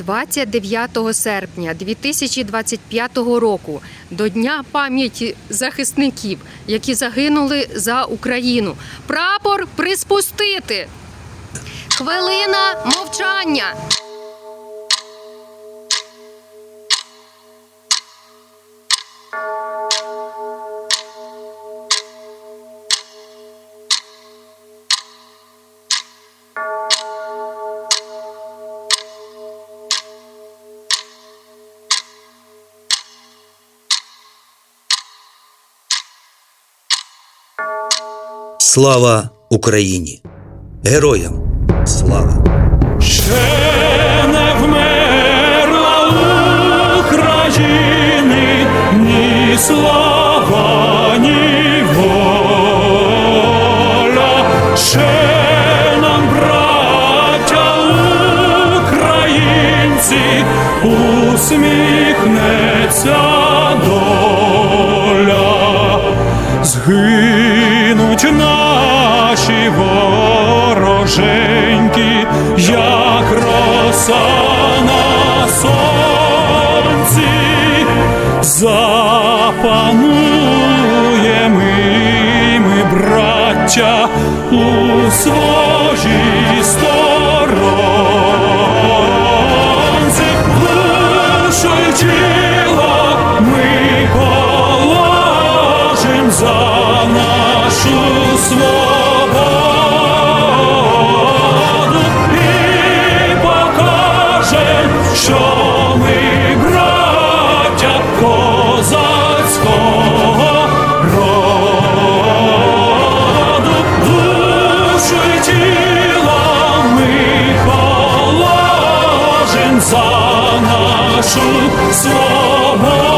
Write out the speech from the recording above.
29 серпня 2025 року до Дня пам'яті захисників, які загинули за Україну. Прапор приспустити. Хвилина мовчання. Слава Україні! Героям слава! Ще не вмерла слава, ні воля. Ще нам, браття українці, усміхнеться доля. Згинуть наші вороженьки, як роса на сонці, запануємо ми, браття, у своїй сторонці, душу тіло ми положим за нашу свободу за нашу свободу